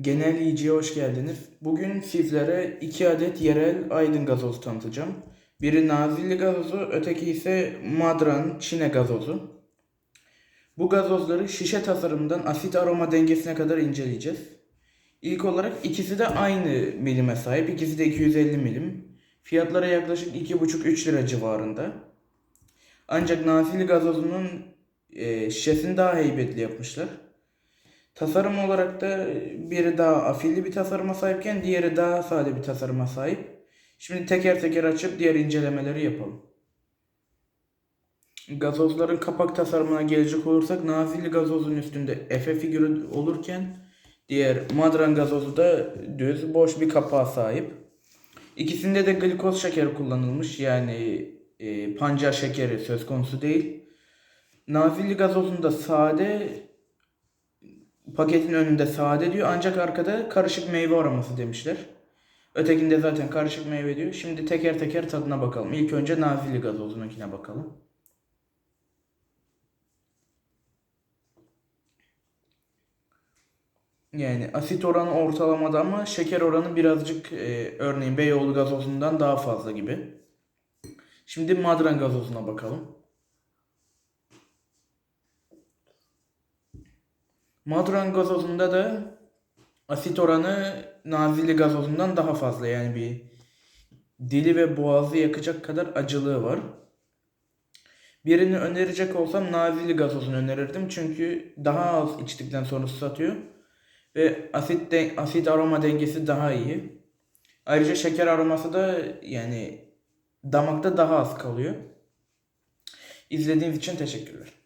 Genel yiyiciye hoş geldiniz. Bugün sizlere iki adet yerel Aydın gazozu tanıtacağım. Biri Nazilli gazozu, öteki ise Madran Çine gazozu. Bu gazozları şişe tasarımından asit aroma dengesine kadar inceleyeceğiz. İlk olarak ikisi de aynı milime sahip. İkisi de 250 milim. Fiyatları yaklaşık 2,5-3 lira civarında. Ancak Nazilli gazozunun e, şişesini daha heybetli yapmışlar. Tasarım olarak da biri daha afilli bir tasarıma sahipken diğeri daha sade bir tasarıma sahip. Şimdi teker teker açıp diğer incelemeleri yapalım. Gazozların kapak tasarımına gelecek olursak Nazilli gazozun üstünde Efe figürü olurken diğer Madran gazozu da düz boş bir kapağa sahip. İkisinde de glikoz şeker kullanılmış yani e, pancar şekeri söz konusu değil. Nazilli gazozunda sade paketin önünde sade diyor ancak arkada karışık meyve aroması demişler. Ötekinde zaten karışık meyve diyor. Şimdi teker teker tadına bakalım. İlk önce Nazilli gazozununkine bakalım. Yani asit oranı ortalamada ama şeker oranı birazcık e, örneğin Beyoğlu gazozundan daha fazla gibi. Şimdi Madran gazozuna bakalım. Madran gazozunda da asit oranı Nazilli gazozundan daha fazla. Yani bir dili ve boğazı yakacak kadar acılığı var. Birini önerecek olsam Nazilli gazozunu önerirdim. Çünkü daha az içtikten sonra satıyor. Ve asit, de, asit aroma dengesi daha iyi. Ayrıca şeker aroması da yani damakta daha az kalıyor. İzlediğiniz için teşekkürler.